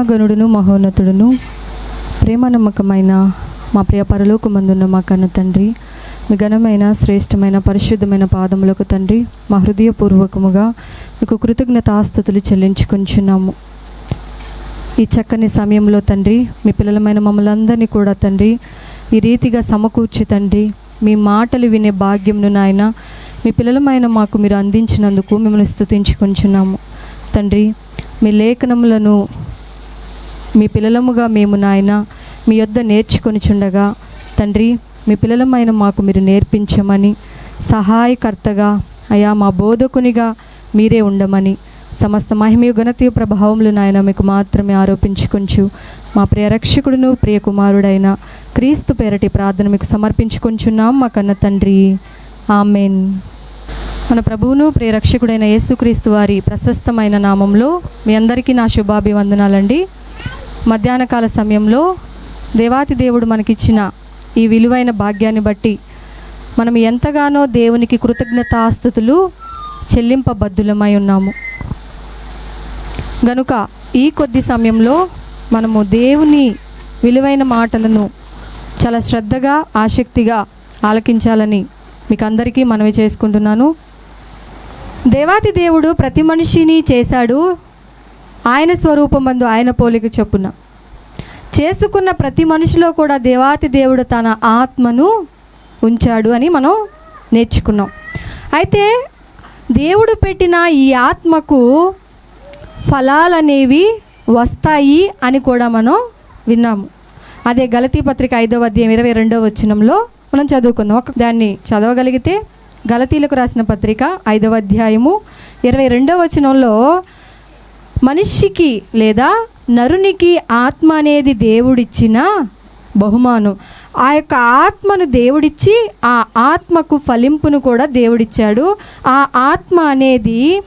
మహాగణుడును మహోన్నతుడును ప్రేమ నమ్మకమైన మా ప్రియ పరలోకమందున్న మా కన్న తండ్రి మీ ఘనమైన శ్రేష్టమైన పరిశుద్ధమైన పాదములకు తండ్రి మా హృదయపూర్వకముగా మీకు కృతజ్ఞతాస్థుతులు చెల్లించుకుంటున్నాము ఈ చక్కని సమయంలో తండ్రి మీ పిల్లలమైన మమ్మల్ని అందరినీ కూడా తండ్రి ఈ రీతిగా సమకూర్చి తండ్రి మీ మాటలు వినే భాగ్యంను నాయన మీ పిల్లలమైన మాకు మీరు అందించినందుకు మిమ్మల్ని స్థుతించుకుంటున్నాము తండ్రి మీ లేఖనములను మీ పిల్లలముగా మేము నాయన మీ యొద్ద నేర్చుకొని చుండగా తండ్రి మీ పిల్లలమైన మాకు మీరు నేర్పించమని సహాయకర్తగా అయా మా బోధకునిగా మీరే ఉండమని సమస్త మహిమయు గణతీయ ప్రభావములు నాయన మీకు మాత్రమే ఆరోపించుకొంచు. మా ప్రియరక్షకుడును ప్రియకుమారుడైన క్రీస్తు పేరటి ప్రార్థన మీకు సమర్పించుకొంచున్నాం మా కన్న తండ్రి. ఆమెన్. మన ప్రభువును ప్రియరక్షకుడైన యేసుక్రీస్తు వారి ప్రశస్తమైన నామంలో మీ అందరికీ నా శుభాభివందనాలండి. మధ్యాహ్నకాల సమయంలో దేవాతి దేవుడు మనకిచ్చిన ఈ విలువైన భాగ్యాన్ని బట్టి మనం ఎంతగానో దేవునికి కృతజ్ఞతాస్థుతులు చెల్లింపబద్ధులమై ఉన్నాము. గనుక ఈ కొద్ది సమయంలో మనము దేవుని విలువైన మాటలను చాలా శ్రద్ధగా ఆసక్తిగా ఆలకించాలని మీకు అందరికీ మనవి చేసుకుంటున్నాను. దేవాతి దేవుడు ప్రతి మనిషిని చేశాడు. ఆయన స్వరూపమందు ఆయన పోలిక చొప్పున. చేసుకున్న ప్రతి మనిషిలో కూడా దేవాతి దేవుడు తన ఆత్మను ఉంచాడు అని మనం నేర్చుకున్నాం. అయితే దేవుడు పెట్టిన ఈ ఆత్మకు ఫలాలనేవి వస్తాయి అని కూడా మనం విన్నాము. అదే గలతీ పత్రిక ఐదవ అధ్యాయం ఇరవై రెండవ వచనంలో మనం చదువుకుందాం. ఒక దాన్ని చదవగలిగితే గలతీలకు రాసిన పత్రిక ఐదవ అధ్యాయము ఇరవై రెండవ వచనంలో మనిషికి లేదా నరునికి ఆత్మ అనేది దేవుడిచ్చిన బహుమానం. ఆ యొక్క ఆత్మను దేవుడిచ్చి ఆ ఆత్మకు ఫలింపును కూడా దేవుడిచ్చాడు. ఆ ఆత్మ అనేది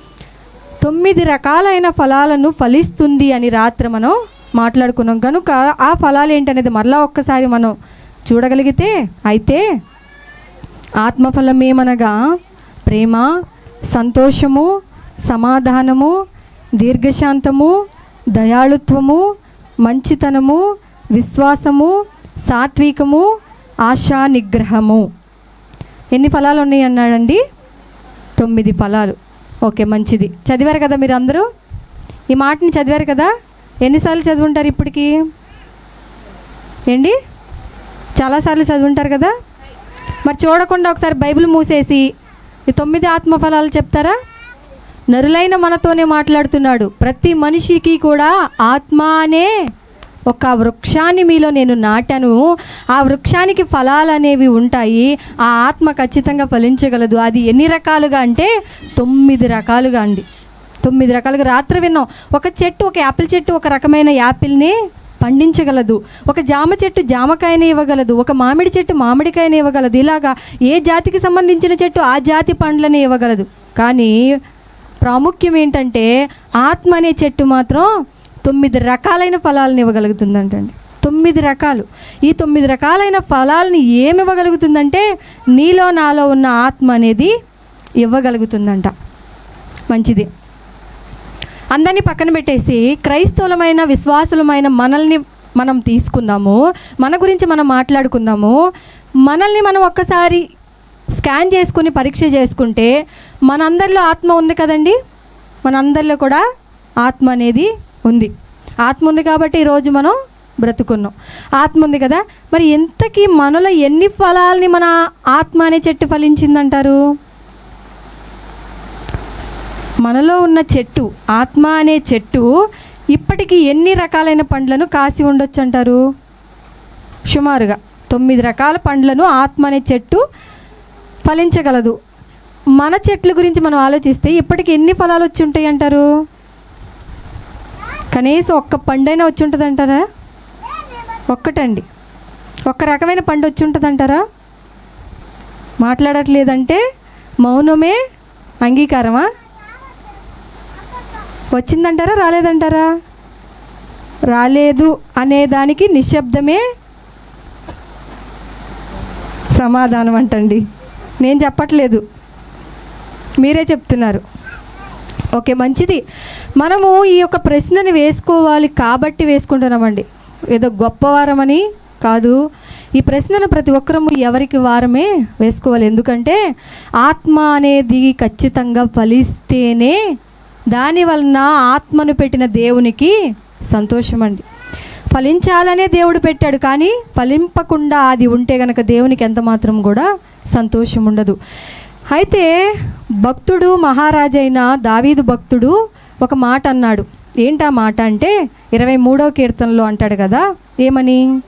తొమ్మిది రకాలైన ఫలాలను ఫలిస్తుంది అని రాత్రి మనం మాట్లాడుకున్నాం. కనుక ఆ ఫలాలు ఏంటనేది మరలా ఒక్కసారి మనం చూడగలిగితే అయితే ఆత్మఫలం ఏమనగా ప్రేమ సంతోషము సమాధానము దీర్ఘశాంతము దయాళుత్వము మంచితనము విశ్వాసము సాత్వికము ఆశా నిగ్రహము ఎన్ని ఫలాలు ఉన్నాయి అన్నాడండి? తొమ్మిది ఫలాలు. ఓకే మంచిది. చదివారు కదా మీరు అందరూ ఈ మాటని చదివారు కదా? ఎన్నిసార్లు చదువుంటారు ఇప్పటికి? ఏండి? చాలాసార్లు చదువుంటారు కదా? మరి చూడకుండా ఒకసారి బైబిల్ మూసేసి ఈ తొమ్మిది ఆత్మఫలాలు చెప్తారా? నరులైన మనతోనే మాట్లాడుతున్నాడు. ప్రతి మనిషికి కూడా ఆత్మ అనే ఒక వృక్షాన్ని మీలో నేను నాటాను. ఆ వృక్షానికి ఫలాలు అనేవి ఉంటాయి. ఆ ఆత్మ ఖచ్చితంగా ఫలించగలదు. అది ఎన్ని రకాలుగా అంటే తొమ్మిది రకాలుగా అండి. తొమ్మిది రకాలుగా రాత్రి విన్నాం. ఒక చెట్టు ఒక యాపిల్ చెట్టు ఒక రకమైన యాపిల్ని పండించగలదు. ఒక జామ చెట్టు జామకాయని ఇవ్వగలదు. ఒక మామిడి చెట్టు మామిడికాయని ఇవ్వగలదు. ఇలాగా ఏ జాతికి సంబంధించిన చెట్టు ఆ జాతి పండ్లని ఇవ్వగలదు. కానీ ప్రాముఖ్యం ఏంటంటే ఆత్మ అనే చెట్టు మాత్రం తొమ్మిది రకాలైన ఫలాలను ఇవ్వగలుగుతుందంటండి. తొమ్మిది రకాలు. ఈ తొమ్మిది రకాలైన ఫలాలని ఏమి ఇవ్వగలుగుతుందంటే నీలో నాలో ఉన్న ఆత్మ అనేది ఇవ్వగలుగుతుందంట. మంచిది. అందరినీ పక్కన పెట్టేసి క్రైస్తవులమైన విశ్వాసులమైన మనల్ని మనం తీసుకుందాము మన గురించి మనం మాట్లాడుకుందాము. మనల్ని మనం ఒక్కసారి స్కాన్ చేసుకుని పరీక్ష చేసుకుంటే మనందరిలో ఆత్మ ఉంది కదండి? మనందరిలో కూడా ఆత్మ అనేది ఉంది. ఆత్మ ఉంది కాబట్టి ఈరోజు మనం బ్రతుకున్నాం. ఆత్మ ఉంది కదా? మరి ఎంతకీ మనలో ఎన్ని ఫలాల్ని మన ఆత్మ అనే చెట్టు ఫలించిందంటారు? మనలో ఉన్న చెట్టు ఆత్మ అనే చెట్టు ఇప్పటికీ ఎన్ని రకాలైన పండ్లను కాసి ఉండొచ్చు అంటారు సుమారుగా తొమ్మిది రకాల పండ్లను ఆత్మ అనే చెట్టు ఫలించగలదు. మన చెట్ల గురించి మనం ఆలోచిస్తే ఇప్పటికి ఎన్ని ఫలాలు వచ్చి ఉంటాయి అంటారు? కనీసం ఒక్క పండైనా వచ్చి ఉంటుంది అంటారా ఒక్కటండి. ఒక్క రకమైన పండు వచ్చి ఉంటుంది అంటారా మాట్లాడట్లేదంటే మౌనమే అంగీకారమా? వచ్చిందంటారా రాలేదంటారా? రాలేదు అనే దానికి నిశ్శబ్దమే సమాధానం అంటండి. నేను చెప్పట్లేదు. మీరే చెప్తున్నారు. ఓకే మంచిది. మనము ఈ యొక్క ప్రశ్నని వేసుకోవాలి కాబట్టి వేసుకుంటున్నామండి. ఏదో గొప్పవారమని కాదు. ఈ ప్రశ్నను ప్రతి ఒక్కరము ఎవరికి వారమే వేసుకోవాలి. ఎందుకంటే ఆత్మ అనేది ఖచ్చితంగా ఫలిస్తేనే దాని వలన ఆత్మను పెట్టిన దేవునికి సంతోషం అండి ఫలించాలనే దేవుడు పెట్టాడు కానీ ఫలింపకుండా అది ఉంటే గనక దేవునికి ఎంత మాత్రం కూడా సంతోషం ఉండదు అయితే భక్తుడు మహారాజైన దావీదు భక్తుడు ఒక మాట అన్నాడు. ఏంటా మాట అంటే ఇరవై మూడవ కీర్తనలో అంటాడు కదా ఏమని?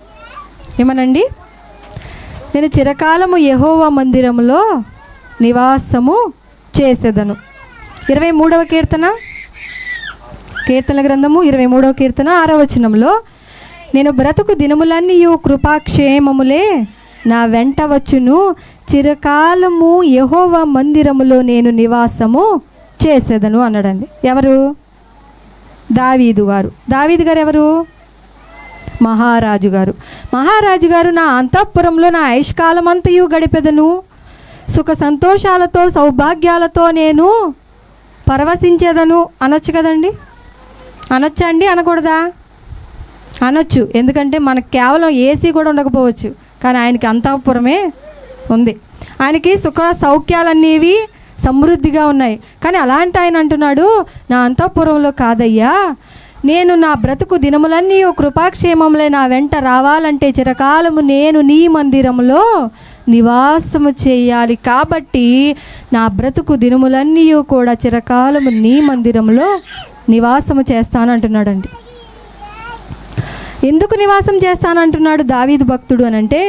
ఏమనండి? నేను చిరకాలము యెహోవా మందిరములో నివాసము చేసేదను. ఇరవై మూడవ కీర్తన? కీర్తన గ్రంథము ఇరవై మూడవ కీర్తన ఆరవ వచనంలో నేను బ్రతుకు దినములన్నీ కృపాక్షేమములే నా వెంట వచ్చును చిరకాలము యహోవ మందిరములో నేను నివాసము చేసేదను అన్నాడండి. ఎవరు? దావీదు గారు. దావీదు గారు ఎవరు? మహారాజు గారు. మహారాజు గారు నా అంతఃపురంలో నా ఆయుష్కాలమంతయు గడిపెదను. సుఖ సంతోషాలతో సౌభాగ్యాలతో నేను పరవశించేదను. అనొచ్చు కదండి? అనొచ్చా అండి? అనకూడదా? అనొచ్చు. ఎందుకంటే మనకు కేవలం ఏసీ కూడా ఉండకపోవచ్చు. కానీ ఆయనకి అంతఃపురమే ఉంది. ఆయనకి సుఖ సౌఖ్యాలనేవి సమృద్ధిగా ఉన్నాయి. కానీ అలాంటి ఆయన అంటున్నాడు నా అంతఃపురంలో కాదయ్యా. నేను నా బ్రతుకు దినములన్నీ ఓ కృపాక్షేమంలో నా వెంట రావాలంటే చిరకాలము నేను నీ మందిరంలో నివాసము చేయాలి. కాబట్టి నా బ్రతుకు దినములన్నీ కూడా చిరకాలము నీ మందిరంలో నివాసము చేస్తానంటున్నాడండి ఎందుకు నివాసం చేస్తానంటున్నాడు దావీదు భక్తుడు అని అంటే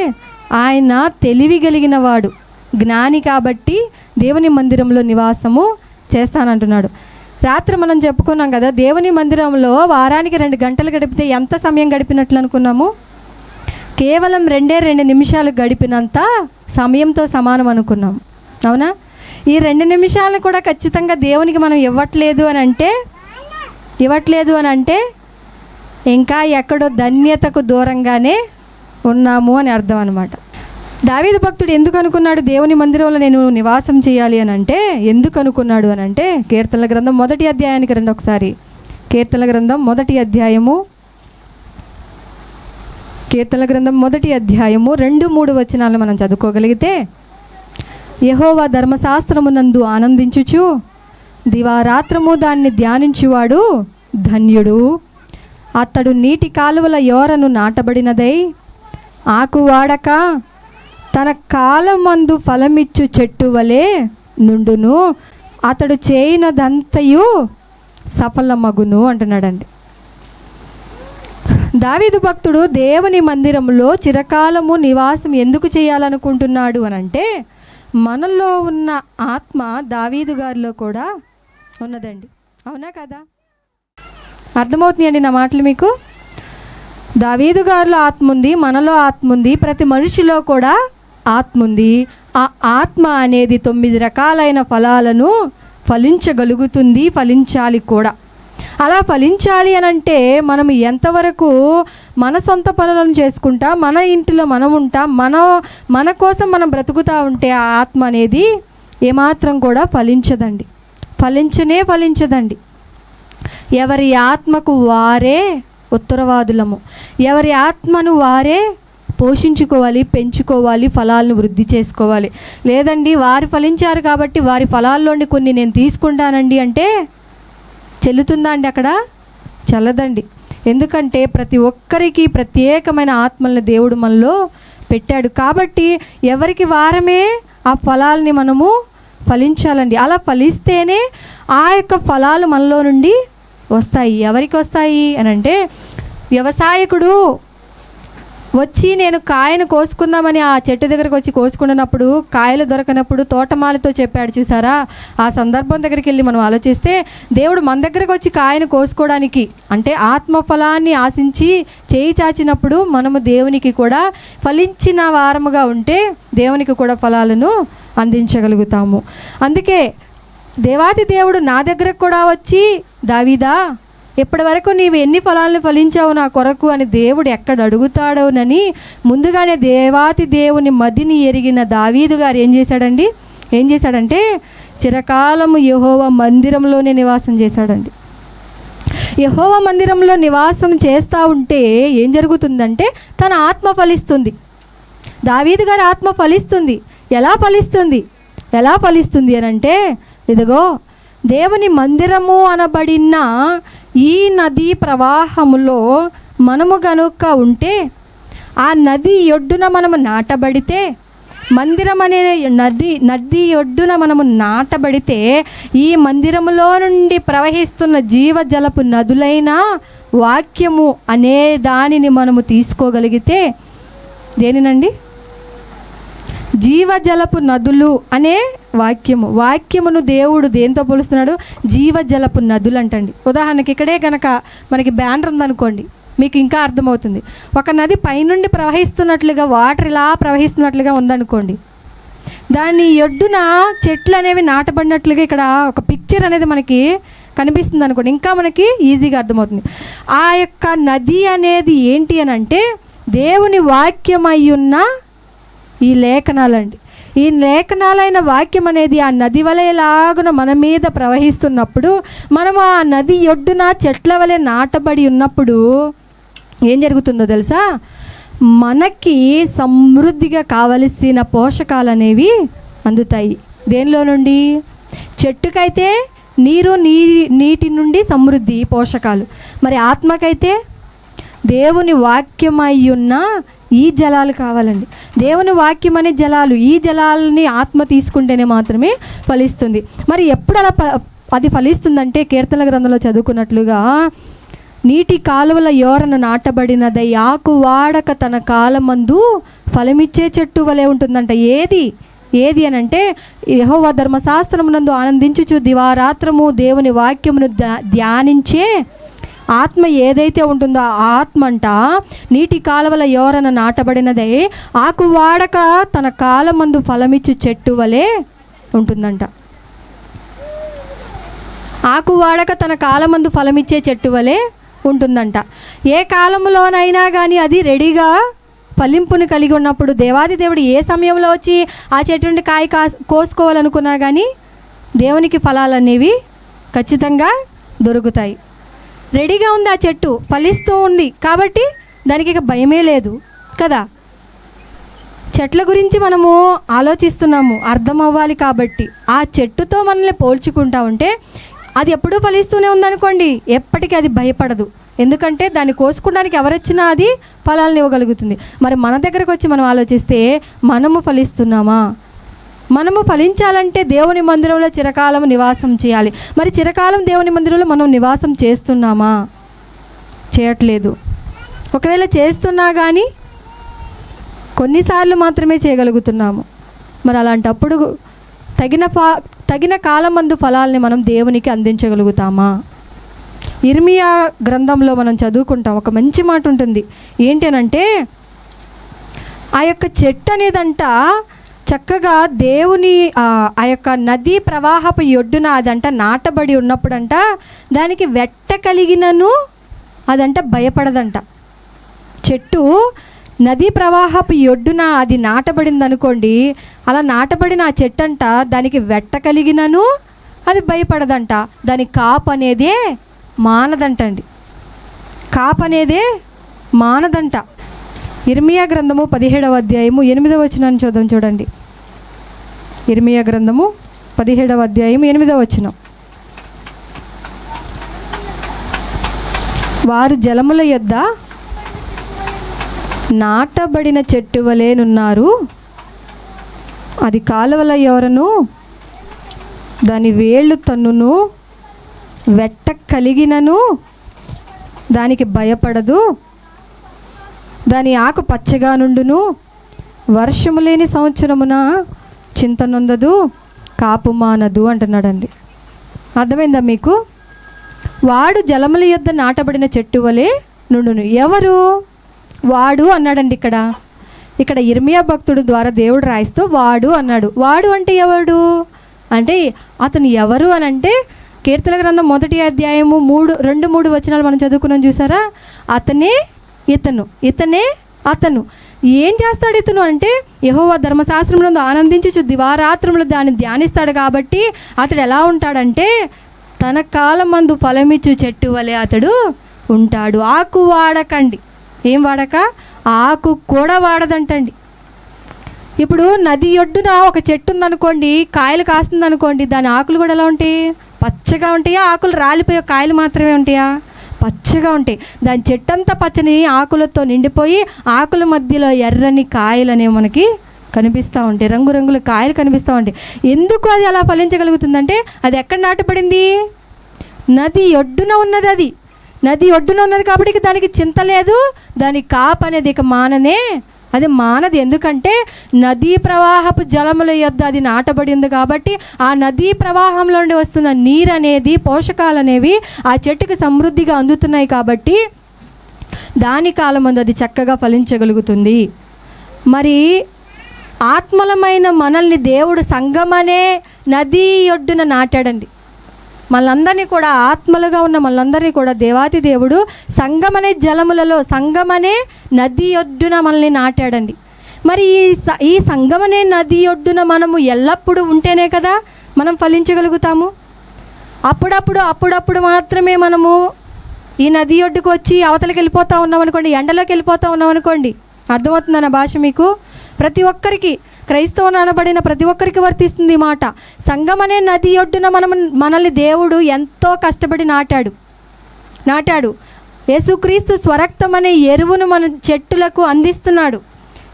ఆయన తెలివి కలిగిన వాడు జ్ఞాని కాబట్టి దేవుని మందిరంలో నివాసము చేస్తానంటున్నాడు. రాత్రి మనం చెప్పుకున్నాం కదా దేవుని మందిరంలో వారానికి రెండు గంటలు గడిపితే ఎంత సమయం గడిపినట్లు అనుకున్నాము? కేవలం రెండే రెండు నిమిషాలు గడిపినంత సమయంతో సమానం అనుకున్నాం. అవునా? ఈ రెండు నిమిషాలు కూడా ఖచ్చితంగా దేవునికి మనం ఇవ్వట్లేదు అని అంటే ఇవ్వట్లేదు అని అంటే ఇంకా ఎక్కడో ధన్యతకు దూరంగానే ఉన్నాము అని అర్థం అనమాట దావీదు భక్తుడు ఎందుకు అనుకున్నాడు దేవుని మందిరంలో నేను నివాసం చేయాలి అని అంటే ఎందుకు అనుకున్నాడు అని అంటే కీర్తనల గ్రంథం మొదటి అధ్యాయానికి రండి ఒకసారి. కీర్తనల గ్రంథం మొదటి అధ్యాయము కీర్తనల గ్రంథం మొదటి అధ్యాయము రెండు మూడు వచనాలు మనం చదువుకోగలిగితే యహోవా ధర్మశాస్త్రమునందు ఆనందించుచు దివారాత్రము దాన్ని ధ్యానించువాడు ధన్యుడు. అతడు నీటి కాలువల యోరను నాటబడినదై ఆకు వాడక తన కాలమందు ఫలమిచ్చు చెట్టు వలె నుండును. అతడు చేయినదంతయు సఫలమగును అంటున్నాడండి. దావీదు భక్తుడు దేవుని మందిరంలో చిరకాలము నివాసం ఎందుకు చేయాలనుకుంటున్నాడు అని అంటే మనలో ఉన్న ఆత్మ దావీదు గారిలో కూడా ఉన్నదండి. అవునా కదా? అర్థమవుతుందండి నా మాటలు మీకు? దావీదు గారిలో ఆత్మ ఉంది మనలో ఆత్మ ఉంది ప్రతి మనిషిలో కూడా ఆత్మ ఉంది ఆ ఆత్మ అనేది తొమ్మిది రకాలైన ఫలాలను ఫలించగలుగుతుంది ఫలించాలి కూడా. అలా ఫలించాలి అని అంటే మనం ఎంతవరకు మన సొంత పనులను చేసుకుంటా మన ఇంటిలో మనం ఉంటా మన మన కోసం మనం బ్రతుకుతూ ఉంటే ఆ ఆత్మ అనేది ఏమాత్రం కూడా ఫలించదండి. ఫలించనే ఫలించదండి. ఎవరి ఆత్మకు వారే ఉత్తరవాదులము. ఎవరి ఆత్మను వారే పోషించుకోవాలి పెంచుకోవాలి ఫలాలను వృద్ధి చేసుకోవాలి. లేదండి వారు ఫలించారు కాబట్టి వారి ఫలాల్లోని కొన్ని నేను తీసుకుంటానండి అంటే చెల్లుతుందా అండి అక్కడ? చల్లదండి. ఎందుకంటే ప్రతి ఒక్కరికి ప్రత్యేకమైన ఆత్మల్ని దేవుడు మనలో పెట్టాడు. కాబట్టి ఎవరికి వారమే ఆ ఫలాల్ని మనము ఫలించాలండి. అలా ఫలిస్తేనే ఆ యొక్క ఫలాలు మనలో నుండి వస్తాయి. ఎవరికి వస్తాయి? అని అంటే వ్యవసాయకుడు వచ్చి నేను కాయను కోసుకుందామని ఆ చెట్టు దగ్గరకు వచ్చి కోసుకున్నప్పుడు కాయలు దొరకనప్పుడు తోటమాలతో చెప్పాడు చూసారా? ఆ సందర్భం దగ్గరికి వెళ్ళి మనం ఆలోచిస్తే దేవుడు మన దగ్గరకు వచ్చి కాయను కోసుకోవడానికి అంటే ఆత్మఫలాన్ని ఆశించి చేయి చాచినప్పుడు మనము దేవునికి కూడా ఫలించిన వారముగా ఉంటే దేవునికి కూడా ఫలాలను అందించగలుగుతాము. అందుకే దేవాది దేవుడు నా దగ్గరకు కూడా వచ్చి దావీదా ఇప్పటి వరకు నీవు ఎన్ని ఫలాలను ఫలించావు నా కొరకు అని దేవుడు ఎక్కడ అడుగుతాడోనని ముందుగానే దేవాతి దేవుని మదిని ఎరిగిన దావీదు గారు ఏం చేశాడండి? ఏం చేశాడంటే చిరకాలము యహోవ మందిరంలోనే నివాసం చేశాడండి. యహోవ మందిరంలో నివాసం చేస్తూ ఉంటే ఏం జరుగుతుందంటే తన ఆత్మ ఫలిస్తుంది. దావీదు గారి ఆత్మ ఫలిస్తుంది. ఎలా ఫలిస్తుంది? ఎలా ఫలిస్తుంది అని అంటే ఇదిగో దేవుని మందిరము అనబడిన ఈ నదీ ప్రవాహములో మనము గనుక ఉంటే ఆ నది ఒడ్డున మనము నాటబడితే మందిరం అనే నది నది ఒడ్డున మనము నాటబడితే ఈ మందిరములో నుండి ప్రవహిస్తున్న జీవజలపు నదులైన వాక్యము అనే దానిని మనము తీసుకోగలిగితే దేనినండి? జీవజలపు నదులు అనే వాక్యము. వాక్యమును దేవుడు దేంతో పోలుస్తున్నాడు? జీవజలపు నదులు అంటండి. ఉదాహరణకి ఇక్కడే కనుక మనకి బ్యానర్ ఉందనుకోండి. మీకు ఇంకా అర్థమవుతుంది. ఒక నది పైనుండి ప్రవహిస్తున్నట్లుగా వాటర్ ఇలా ప్రవహిస్తున్నట్లుగా ఉందనుకోండి. దాని ఒడ్డున చెట్లు అనేవి నాటబడినట్లుగా ఇక్కడ ఒక పిక్చర్ అనేది మనకి కనిపిస్తుంది అనుకోండి. ఇంకా మనకి ఈజీగా అర్థమవుతుంది. ఆ యొక్క నది అనేది ఏంటి అని అంటే దేవుని వాక్యమై ఉన్న ఈ లేఖనాలండి. ఈ లేఖనాలైన వాక్యం అనేది ఆ నది వలెలాగున మన మీద ప్రవహిస్తున్నప్పుడు మనం ఆ నది ఒడ్డున చెట్ల వలె నాటబడి ఉన్నప్పుడు ఏం జరుగుతుందో తెలుసా? మనకి సమృద్ధిగా కావలసిన పోషకాలు అనేవి అందుతాయి. దేనిలో నుండి? చెట్టుకైతే నీరు నీ నీటి నుండి సమృద్ధి పోషకాలు. మరి ఆత్మకైతే దేవుని వాక్యమై ఉన్న ఈ జలాలు కావాలండి. దేవుని వాక్యం అనే జలాలు ఈ జలాలని ఆత్మ తీసుకుంటేనే మాత్రమే ఫలిస్తుంది. మరి ఎప్పుడు అలా ప- అది ఫలిస్తుందంటే కీర్తన గ్రంథంలో చదువుకున్నట్లుగా నీటి కాలువల యోరను నాటబడినదై ఆకు వాడక తన కాలమందు ఫలమిచ్చే చెట్టు వలె ఉంటుందంట. ఏది? ఏది అని అంటే యహోవ ధర్మశాస్త్రమునందు ఆనందించుచు దివారాత్రము దేవుని వాక్యమును ధ్యా- ధ్యానించే ఆత్మ ఏదైతే ఉంటుందో ఆ ఆత్మ అంట నీటి కాలువల ఎవరన నాటబడినదే. ఆకు వాడక తన కాలమందు ఫలమిచ్చు చెట్టు వలె ఉంటుందంట. ఆకు వాడక తన కాలమందు ఫలమిచ్చే చెట్టు వలె ఉంటుందంట. ఏ కాలంలోనైనా కానీ అది రెడీగా ఫలింపును కలిగి ఉన్నప్పుడు దేవాది దేవుడు ఏ సమయంలో వచ్చి ఆ చెట్టు నుండి కాయ కాస్ కోసుకోవాలనుకున్నా కానీ దేవునికి ఫలాలు అనేవి ఖచ్చితంగా దొరుకుతాయి. రెడీగా ఉంది ఆ చెట్టు ఫలిస్తూ ఉంది. కాబట్టి దానికి ఇక భయమే లేదు కదా? చెట్ల గురించి మనము ఆలోచిస్తున్నాము అర్థం అవ్వాలి కాబట్టి. ఆ చెట్టుతో మనల్ని పోల్చుకుంటా ఉంటే అది ఎప్పుడూ ఫలిస్తూనే ఉందనుకోండి ఎప్పటికీ అది భయపడదు. ఎందుకంటే దాన్ని కోసుకోవడానికి ఎవరొచ్చినా అది ఫలాలను ఇవ్వగలుగుతుంది. మరి మన దగ్గరకు వచ్చి మనం ఆలోచిస్తే మనము ఫలిస్తున్నామా? మనము ఫలించాలంటే దేవుని మందిరంలో చిరకాలం నివాసం చేయాలి. మరి చిరకాలం దేవుని మందిరంలో మనం నివాసం చేస్తున్నామా? చేయట్లేదు. ఒకవేళ చేస్తున్నా కానీ కొన్నిసార్లు మాత్రమే చేయగలుగుతున్నాము. మరి అలాంటప్పుడు తగిన ఫా తగిన కాలమందు ఫలాల్ని మనం దేవునికి అందించగలుగుతామా? ఇర్మియా గ్రంథంలో మనం చదువుకుంటాం. ఒక మంచి మాట ఉంటుంది. ఏంటనంటే ఆ యొక్క చెట్టు అనేదంట చక్కగా దేవుని ఆ యొక్క నదీ ప్రవాహపు ఒడ్డున అదంట నాటబడి ఉన్నప్పుడంట దానికి వెట్ట కలిగినను అదంట భయపడదంట. చెట్టు నదీ ప్రవాహపు ఒడ్డున అది నాటబడింది అనుకోండి అలా నాటబడిన ఆ చెట్టు అంట దానికి వెట్ట కలిగినను అది భయపడదంట. దాని కాపు అనేదే మానదంటండి. కాపు అనేదే మానదంట. ఇర్మియా గ్రంథము పదిహేడవ అధ్యాయము ఎనిమిదవ వచనాన్ని చూద్దాం చూడండి. ఇర్మియా గ్రంథము పదిహేడవ అధ్యాయం ఎనిమిదవ వచనం. వారు జలముల యొద్ద నాటబడిన చెట్టు వలేనున్నారు అది కాలువల ఎవరను దాని వేళ్ళు తన్నును వెట్ట కలిగినను దానికి భయపడదు. దాని ఆకు పచ్చగా నుండును వర్షము లేని సంవత్సరమున చింతనొందదు కాపు మానదు అంటున్నాడండి. అర్థమైందా మీకు? వాడు జలముల యొద్ద నాటబడిన చెట్టు వలె నుండును. ఎవరు? వాడు అన్నాడండి ఇక్కడ. ఇక్కడ ఇర్మియా భక్తుడు ద్వారా దేవుడు రాయిస్తూ వాడు అన్నాడు. వాడు అంటే ఎవడు? అంటే అతను ఎవరు అని అంటే కీర్తన గ్రంథం మొదటి అధ్యాయము మూడు రెండు మూడు వచనాలు మనం చదువుకున్నాం చూసారా? అతనే ఇతను ఇతనే అతను. ఏం చేస్తాడు ఇతను అంటే యహోవ ధర్మశాస్త్రంలో ఆనందించు దివారాత్రములు దాన్ని ధ్యానిస్తాడు కాబట్టి అతడు ఎలా ఉంటాడంటే తన కాలం మందు ఫలమిచ్చు చెట్టు వలె అతడు ఉంటాడు. ఆకు వాడకండి. ఏం వాడక? ఆకు కూడా వాడదంటండి. ఇప్పుడు నది ఒడ్డున ఒక చెట్టు ఉందనుకోండి కాయలు కాస్తుందనుకోండి దాని ఆకులు కూడా ఎలా ఉంటాయి? పచ్చగా ఉంటాయా? ఆకులు రాలిపోయే కాయలు మాత్రమే ఉంటాయా? పచ్చగా ఉంటాయి. దాని చెట్టంతా పచ్చని ఆకులతో నిండిపోయి ఆకుల మధ్యలో ఎర్రని కాయలు అనేవి మనకి కనిపిస్తూ ఉంటాయి. రంగురంగుల కాయలు కనిపిస్తూ ఉంటాయి. ఎందుకు అది అలా ఫలించగలుగుతుందంటే అది ఎక్కడ నాటపడింది నది ఒడ్డున ఉన్నది అది. నది ఒడ్డున ఉన్నది కాబట్టి దానికి చింత లేదు. దాని కాపు అనేది ఇక మాననే అది మానది. ఎందుకంటే నదీ ప్రవాహపు జలముల యొద్ద అది నాటబడి ఉంది కాబట్టి ఆ నదీ ప్రవాహంలో నుండి వస్తున్న నీరు అనేది పోషకాలు అనేవి ఆ చెట్టుకి సమృద్ధిగా అందుతున్నాయి కాబట్టి దాని కాలమందు అది చక్కగా ఫలించగలుగుతుంది. మరి ఆత్మలమైన మనల్ని దేవుడు సంగమనే నదీ ఒడ్డున నాటాడండి. మనందరినీ కూడా ఆత్మలుగా ఉన్న మనందరినీ కూడా దేవాతి దేవుడు సంగమనే జలములలో సంగమనే నది ఒడ్డున మనల్ని నాటాడండి. మరి ఈ స- ఈ సంగమనే నది ఒడ్డున మనము ఎల్లప్పుడూ ఉంటేనే కదా మనం ఫలించగలుగుతాము? అప్పుడప్పుడు అప్పుడప్పుడు మాత్రమే మనము ఈ నది ఒడ్డుకు వచ్చి అవతలకి వెళ్ళిపోతూ ఉన్నాం అనుకోండి ఎండలోకి వెళ్ళిపోతూ ఉన్నాం అనుకోండి భాష మీకు? ప్రతి ఒక్కరికి క్రైస్తవం అనబడిన ప్రతి ఒక్కరికి వర్తిస్తుంది ఈ మాట. సంగం అనే నది ఒడ్డున మనం మనల్ని దేవుడు ఎంతో కష్టపడి నాటాడు. నాటాడు. యేసుక్రీస్తు స్వరక్తం అనే ఎరువును మన చెట్టులకు అందిస్తున్నాడు.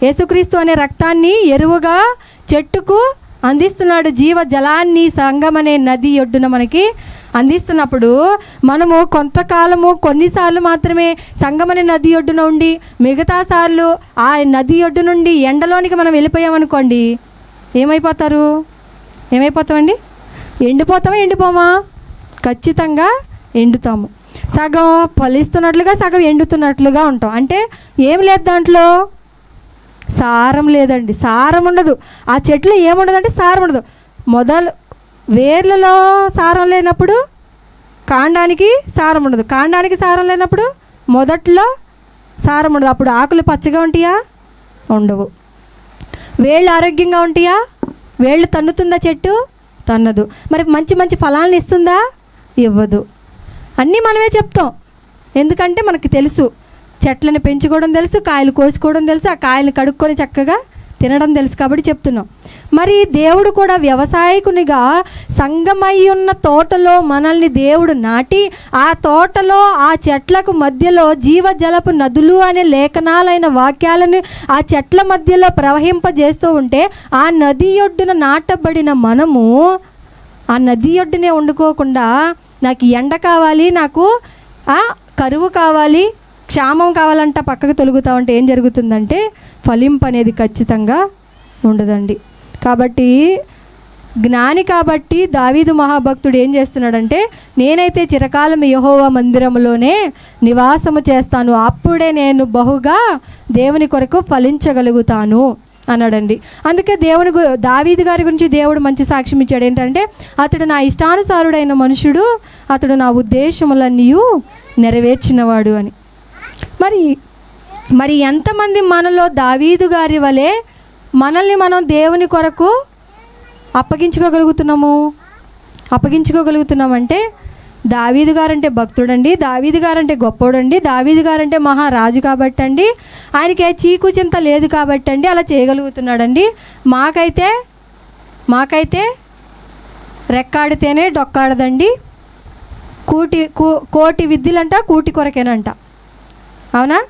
యేసుక్రీస్తు అనే రక్తాన్ని ఎరువుగా చెట్టుకు అందిస్తున్నాడు. జీవ జలాన్ని సంగం అనే నది ఒడ్డున మనకి అందిస్తున్నప్పుడు మనము కొంతకాలము కొన్నిసార్లు మాత్రమే సంగమని నది ఒడ్డున ఉండి మిగతా సార్లు ఆ నది ఒడ్డు నుండి ఎండలోనికి మనం వెళ్ళిపోయామనుకోండి ఏమైపోతారు? ఏమైపోతామండి? ఎండిపోతామా ఎండిపోమా? ఖచ్చితంగా ఎండుతాము. సగం ఫలిస్తున్నట్లుగా సగం ఎండుతున్నట్లుగా ఉంటాం. అంటే ఏం లేదు దాంట్లో? సారం లేదండి. సారం ఉండదు. ఆ చెట్లు ఏముండదంటే సారం ఉండదు. మొదలు వేర్లలో సారం లేనప్పుడు కాండానికి సారం ఉండదు. కాండానికి సారం లేనప్పుడు మొదట్లో సారం ఉండదు. అప్పుడు ఆకులు పచ్చగా ఉంటాయా? ఉండవు. వేళ్ళు ఆరోగ్యంగా ఉంటాయా? వేళ్ళు తన్నుతుందా చెట్టు? తన్నదు. మరి మంచి మంచి ఫలాలను ఇస్తుందా? ఇవ్వదు. అన్నీ మనమే చెప్తాం. ఎందుకంటే మనకి తెలుసు. చెట్లను పెంచుకోవడం తెలుసు కాయలు కోసుకోవడం తెలుసు. ఆ కాయలు కడుక్కొని చక్కగా తినడం తెలుసు కాబట్టి చెప్తున్నాం. మరి దేవుడు కూడా వ్యవసాయకునిగా సంగమై ఉన్న తోటలో మనల్ని దేవుడు నాటి ఆ తోటలో ఆ చెట్లకు మధ్యలో జీవజలపు నదులు అనే లేఖనాలైన వాక్యాలను ఆ చెట్ల మధ్యలో ప్రవహింపజేస్తూ ఉంటే ఆ నది ఒడ్డున నాటబడిన మనము ఆ నది ఒడ్డునే వండుకోకుండా నాకు ఎండ కావాలి నాకు కరువు కావాలి క్షామం కావాలంట పక్కకు తొలుగుతా ఉంటే ఏం జరుగుతుందంటే ఫలింపు అనేది ఖచ్చితంగా ఉండదండి. కాబట్టి జ్ఞాని కాబట్టి దావీదు మహాభక్తుడు ఏం చేస్తున్నాడంటే నేనైతే చిరకాలం యహోవ మందిరంలోనే నివాసము చేస్తాను. అప్పుడే నేను బహుగా దేవుని కొరకు ఫలించగలుగుతాను అన్నాడండి. అందుకే దేవుని గు- దావీదు గారి గురించి దేవుడు మంచి సాక్ష్యం ఇచ్చాడు. ఏంటంటే అతడు నా ఇష్టానుసారుడైన మనుషుడు అతడు నా ఉద్దేశములన్నీ నెరవేర్చినవాడు అని. మరి మరి ఎంతమంది మనలో దావీదు గారి వలె మనల్ని మనం దేవుని కొరకు అప్పగించుకోగలుగుతున్నాము? అప్పగించుకోగలుగుతున్నామంటే దావీదు గారంటే భక్తుడండి దావీదు గారంటే గొప్పోడండి దావీదు గారంటే మహారాజు కాబట్టి అండి ఆయనకి చీకు చింత లేదు కాబట్టి అండి అలా చేయగలుగుతున్నాడండి. మాకైతే మాకైతే రెక్కాడితేనే డొక్కాడదండి. కూటి కూ- కోటి విద్యలంట కూటి కొరకేనంట. అవునా?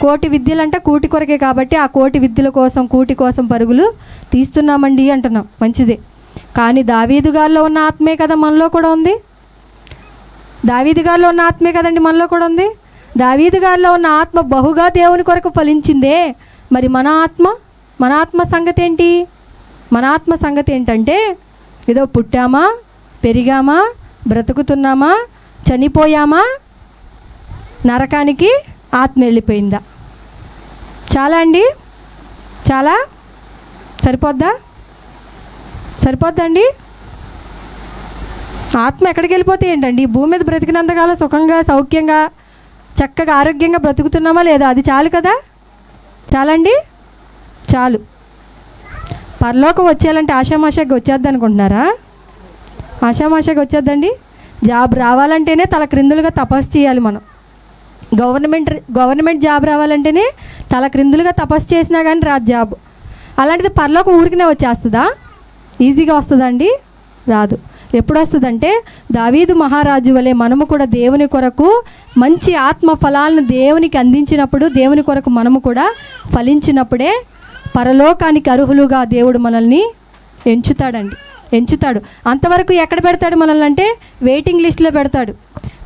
కోటి విద్యలంట కూటి కొరకే కాబట్టి ఆ కోటి విద్యల కోసం కూటి కోసం పరుగులు తీస్తున్నామండి అంటున్నాం. మంచిదే. కానీ దావీదు గారిలో ఉన్న ఆత్మే కదా మనలో కూడా ఉంది? దావీదు గారిలో ఉన్న ఆత్మే కదండి మనలో కూడా ఉంది? దావీదు గారిలో ఉన్న ఆత్మ బహుగా దేవుని కొరకు ఫలించిందే. మరి మన ఆత్మ? మన ఆత్మ సంగతి ఏంటి మన ఆత్మ సంగతి ఏంటంటే ఏదో పుట్టామా? పెరిగామా? బ్రతుకుతున్నామా? చనిపోయామా? నరకానికి ఆత్మ వెళ్ళిపోయిందా? చాలా అండి? చాలా? సరిపోద్దా? సరిపోద్దండి? ఆత్మ ఎక్కడికి వెళ్ళిపోతే ఏంటండి? భూమి మీద బ్రతికినంతకాలం సుఖంగా సౌఖ్యంగా చక్కగా ఆరోగ్యంగా బ్రతుకుతున్నామా లేదా? అది చాలు కదా? చాలండి? చాలు. పరలోకం వచ్చేయాలంటే ఆషామాషాగా వచ్చేద్ది అనుకుంటున్నారా? ఆషామాషాగా వచ్చేద్దండి? జాబ్ రావాలంటేనే తల క్రిందులుగా తపస్సు చేయాలి మనం. గవర్నమెంట్ గవర్నమెంట్ జాబ్ రావాలంటేనే తల క్రిందులుగా తపస్సు చేసినా కానీ రాదు జాబ్. అలాంటిది పర్లోకి ఊరికినే వచ్చేస్తుందా? ఈజీగా వస్తుందండి? రాదు. ఎప్పుడు వస్తుందంటే దావీదు మహారాజు వలె మనము కూడా దేవుని కొరకు మంచి ఆత్మ ఫలాలను దేవునికి అందించినప్పుడు దేవుని కొరకు మనము కూడా ఫలించినప్పుడే పరలోకానికి అర్హులుగా దేవుడు మనల్ని ఎంచుతాడండి. ఎంచుతాడు. అంతవరకు ఎక్కడ పెడతాడు మనల్ని అంటే వెయిటింగ్ లిస్ట్లో పెడతాడు.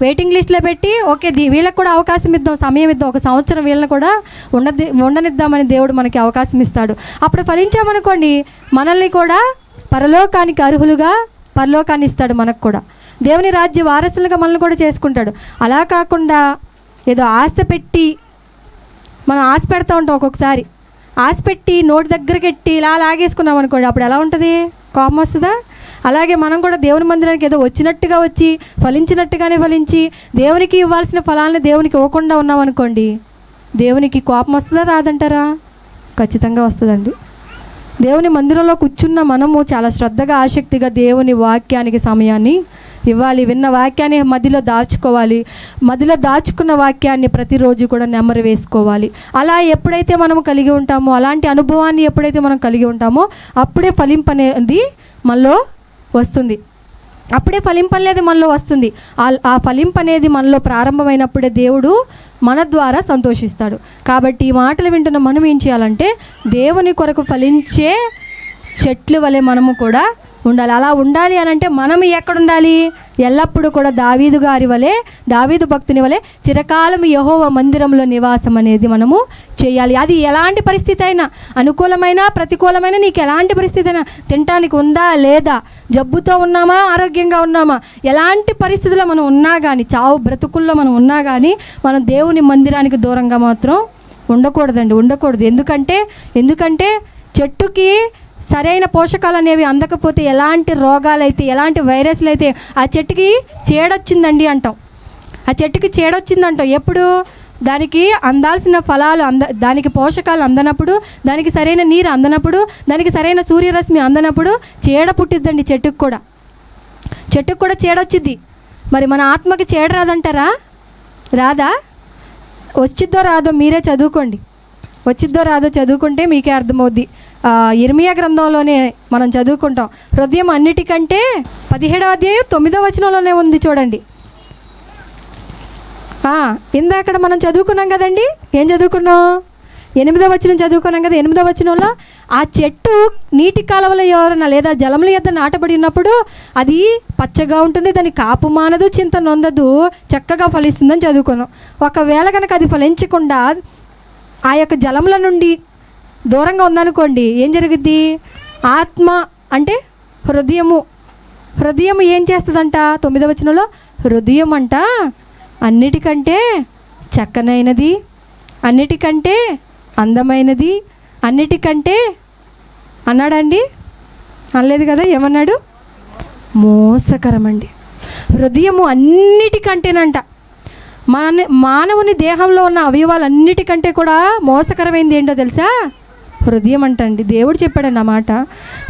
వెయిటింగ్ లిస్ట్లో పెట్టి ఓకే దీ- వీళ్ళకి కూడా అవకాశం ఇద్దాం సమయం ఇద్దాం ఒక సంవత్సరం వీళ్ళని కూడా ఉండది ఉండనిద్దామని దేవుడు మనకి అవకాశం ఇస్తాడు. అప్పుడు ఫలించామనుకోండి మనల్ని కూడా పరలోకానికి అర్హులుగా పరలోకాన్ని ఇస్తాడు మనకు కూడా. దేవుని రాజ్య వారసులుగా మనల్ని కూడా చేసుకుంటాడు. అలా కాకుండా ఏదో ఆశ పెట్టి మనం ఆశ పెడతా ఉంటాం ఒక్కొక్కసారి. ఆశ పెట్టి నోటి దగ్గరకెట్టి ఇలా లాగేసుకున్నాం అనుకోండి అప్పుడు ఎలా ఉంటుంది? కోపం వస్తుందా? అలాగే మనం కూడా దేవుని మందిరానికి ఏదో వచ్చినట్టుగా వచ్చి ఫలించినట్టుగానే ఫలించి దేవునికి ఇవ్వాల్సిన ఫలాలను దేవునికి ఇవ్వకుండా ఉన్నాం అనుకోండి దేవునికి కోపం వస్తుందా రాదంటారా? ఖచ్చితంగా వస్తుందండి. దేవుని మందిరంలో కూర్చున్న మనము చాలా శ్రద్ధగా ఆసక్తిగా దేవుని వాక్యానికి సమయాన్ని ఇవ్వాలి విన్న వాక్యాన్ని మధ్యలో దాచుకోవాలి. మధ్యలో దాచుకున్న వాక్యాన్ని ప్రతిరోజు కూడా నెమరు వేసుకోవాలి. అలా ఎప్పుడైతే మనం కలిగి ఉంటామో అలాంటి అనుభవాన్ని ఎప్పుడైతే మనం కలిగి ఉంటామో అప్పుడే ఫలింపు అనేది మనలో వస్తుంది. అప్పుడే ఫలింపు అనేది మనలో వస్తుంది. ఆ- ఆ ఫలింపు అనేది మనలో ప్రారంభమైనప్పుడే దేవుడు మన ద్వారా సంతోషిస్తాడు. కాబట్టి ఈ మాటలు వింటున్న మనం ఏం చేయాలంటే దేవుని కొరకు ఫలించే చెట్లు వలె మనము కూడా ఉండాలి. అలా ఉండాలి అని అంటే మనం ఎక్కడ ఉండాలి ఎల్లప్పుడూ కూడా దావీదు గారి వలె దావీదు భక్తుని వలె చిరకాలం యహోవ మందిరంలో నివాసం అనేది మనము చేయాలి. అది ఎలాంటి పరిస్థితి అయినా అనుకూలమైన ప్రతికూలమైన నీకు ఎలాంటి పరిస్థితి అయినా తినటానికి ఉందా లేదా జబ్బుతో ఉన్నామా ఆరోగ్యంగా ఉన్నామా ఎలాంటి పరిస్థితుల్లో మనం ఉన్నా కానీ చావు బ్రతుకుల్లో మనం ఉన్నా కానీ మనం దేవుని మందిరానికి దూరంగా మాత్రం ఉండకూడదండి ఉండకూడదు. ఎందుకంటే ఎందుకంటే చెట్టుకి సరైన పోషకాలు అనేవి అందకపోతే ఎలాంటి రోగాలు అయితే ఎలాంటి వైరస్లు అయితే ఆ చెట్టుకి చేడొచ్చిందండి అంటాం. ఆ చెట్టుకి చేడొచ్చిందంటాం. ఎప్పుడు? దానికి అందాల్సిన ఫలాలు అంద దానికి పోషకాలు అందనప్పుడు దానికి సరైన నీరు అందనప్పుడు దానికి సరైన సూర్యరశ్మి అందనప్పుడు చీడ పుట్టిద్దండి చెట్టుకు కూడా. చెట్టుకు కూడా చీడొచ్చిద్ది. మరి మన ఆత్మకి చీడ రాదంటారా? రాదా? వచ్చిద్దో రాదో మీరే చదువుకోండి. వచ్చిద్దో రాదో చదువుకుంటే మీకే అర్థమవుద్ది. ఇర్మియా గ్రంథంలోనే మనం చదువుకుంటాం. హృదయం అన్నిటికంటే పదిహేడవ అధ్యాయం తొమ్మిదో వచనంలోనే ఉంది చూడండి. ఆ, ఇందాక మనం చదువుకున్నాం కదండి? ఏం చదువుకున్నాం? ఎనిమిదో వచనం చదువుకున్నాం కదా ఎనిమిదో వచనంలో ఆ చెట్టు నీటి కాలువల ఎవరన్నా లేదా జలముల యొద్ద నాటబడి ఉన్నప్పుడు అది పచ్చగా ఉంటుంది దాని కాపు మానదు చింత నొందదు చక్కగా ఫలిస్తుందని చదువుకున్నాం. ఒకవేళ కనుక అది ఫలించకుండా ఆ యొక్క జలముల నుండి దూరంగా ఉందనుకోండి ఏం జరుగుద్ది? ఆత్మ అంటే హృదయము. హృదయం ఏం చేస్తుందంట? తొమ్మిదవ వచనంలో హృదయం అంట అన్నిటికంటే చక్కనైనది అన్నిటికంటే అందమైనది అన్నిటికంటే అన్నాడండి? అనలేదు కదా ఏమన్నాడు? మోసకరమండి. హృదయము అన్నిటికంటేనంట. మన మానవుని దేహంలో ఉన్న అవయవాలన్నిటికంటే కూడా మోసకరమైంది ఏంటో తెలుసా? హృదయం అంటండి. దేవుడు చెప్పాడండి ఆ మాట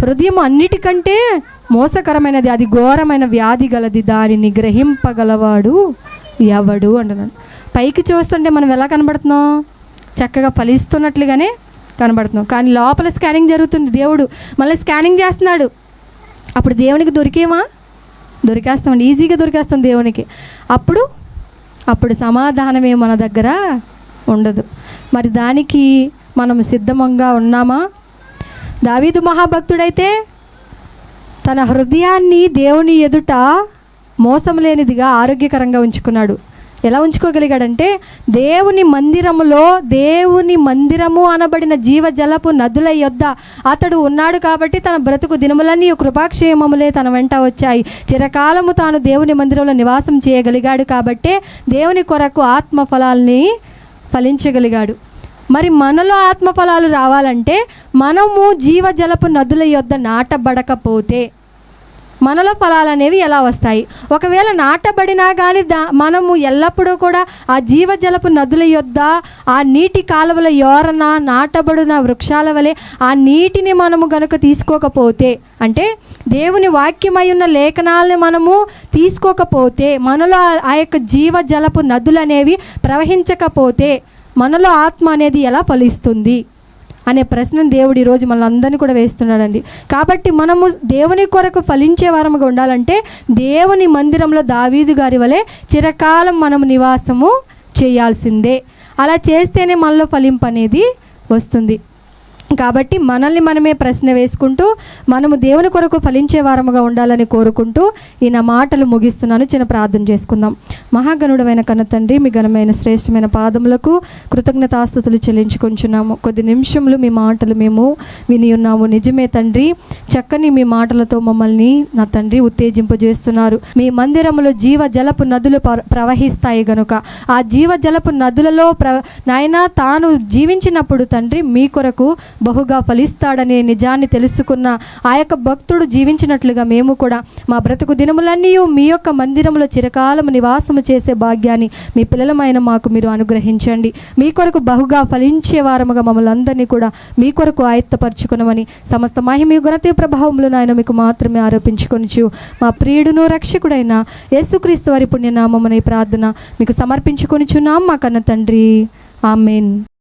హృదయం అన్నిటికంటే మోసకరమైనది అది ఘోరమైన వ్యాధి గలది దానిని గ్రహింపగలవాడు ఎవడు అంటున్నాడు. పైకి చూస్తుంటే మనం ఎలా కనబడుతున్నాం? చక్కగా ఫలిస్తున్నట్లుగానే కనబడుతున్నాం. కానీ లోపల స్కానింగ్ జరుగుతుంది దేవుడు. మళ్ళీ స్కానింగ్ చేస్తున్నాడు. అప్పుడు దేవునికి దొరికేమా? దొరికేస్తామండి. ఈజీగా దొరికేస్తాం దేవునికి. అప్పుడు అప్పుడు సమాధానమే మన దగ్గర ఉండదు. మరి దానికి మనం సిద్ధంగా ఉన్నామా? దావీదు మహాభక్తుడైతే తన హృదయాన్ని దేవుని ఎదుట మోసం లేనిదిగా ఆరోగ్యకరంగా ఉంచుకున్నాడు. ఎలా ఉంచుకోగలిగాడంటే దేవుని మందిరములో దేవుని మందిరము అనబడిన జీవజలపు నదుల యొద్ద అతడు ఉన్నాడు కాబట్టి తన బ్రతుకు దినములన్నీ కృపాక్షేమములే తన వెంట వచ్చాయి. చిరకాలము తాను దేవుని మందిరంలో నివాసం చేయగలిగాడు కాబట్టే దేవుని కొరకు ఆత్మ ఫలాల్ని ఫలించగలిగాడు. మరి మనలో ఆత్మఫలాలు రావాలంటే మనము జీవజలపు నదుల యొద్ద నాటబడకపోతే మనలో ఫలాలు అనేవి ఎలా వస్తాయి? ఒకవేళ నాటబడినా కానీ దా మనము ఎల్లప్పుడూ కూడా ఆ జీవజలపు నదుల యొద్ద ఆ నీటి కాలువల యోరన నాటబడిన వృక్షాల వలె ఆ నీటిని మనము గనుక తీసుకోకపోతే అంటే దేవుని వాక్యమై ఉన్న లేఖనాలను మనము తీసుకోకపోతే మనలో ఆ యొక్క జీవజలపు నదులు అనేవి ప్రవహించకపోతే మనలో ఆత్మ అనేది ఎలా ఫలిస్తుంది అనే ప్రశ్నను దేవుడు ఈరోజు మనందరినీ కూడా వేస్తున్నాడండి. కాబట్టి మనము దేవుని కొరకు ఫలించే వారముగా ఉండాలంటే దేవుని మందిరంలో దావీదు గారి వలె చిరకాలం మనం నివాసము చేయాల్సిందే. అలా చేస్తేనే మనలో ఫలింపు అనేది వస్తుంది. కాబట్టి మనల్ని మనమే ప్రశ్న వేసుకుంటూ మనము దేవుని కొరకు ఫలించే వారముగా ఉండాలని కోరుకుంటూ ఈ నా మాటలు ముగిస్తున్నాను. చిన్న ప్రార్థన చేసుకుందాం. మహాగణుడమైన కన్న తండ్రి మీ ఘనమైన శ్రేష్టమైన పాదములకు కృతజ్ఞతాస్థుతులు చెల్లించుకుంటున్నాము. కొద్ది నిమిషములు మీ మాటలు మేము విని ఉన్నాము. నిజమే తండ్రి చక్కని మీ మాటలతో మమ్మల్ని నా తండ్రి ఉత్తేజింపజేస్తున్నారు. మీ మందిరములో జీవ జలపు నదులు ప్రవహిస్తాయి గనుక ఆ జీవ జలపు నదులలో ప్ర నాయన తాను జీవించినప్పుడు తండ్రి మీ కొరకు బహుగా ఫలిస్తాడనే నిజాన్ని తెలుసుకున్న ఆ యొక్క భక్తుడు జీవించినట్లుగా మేము కూడా మా బ్రతుకు దినములన్నీ మీ యొక్క మందిరంలో చిరకాలము నివాసము చేసే భాగ్యాన్ని మీ పిల్లలమైన మాకు మీరు అనుగ్రహించండి. మీ కొరకు బహుగా ఫలించే వారముగా మమ్మల్ని అందరినీ కూడా మీ కొరకు ఆయత్తపరచుకునమని సమస్త మహిమ గుణతి ప్రభావంలో నాయన మీకు మాత్రమే ఆరోపించుకొనిచు. మా ప్రియుడును రక్షకుడైన యేసుక్రీస్తు వారి పుణ్యనామమనే ప్రార్థన మీకు సమర్పించుకొనిచున్నాం మా కన్న తండ్రి. ఆమెన్.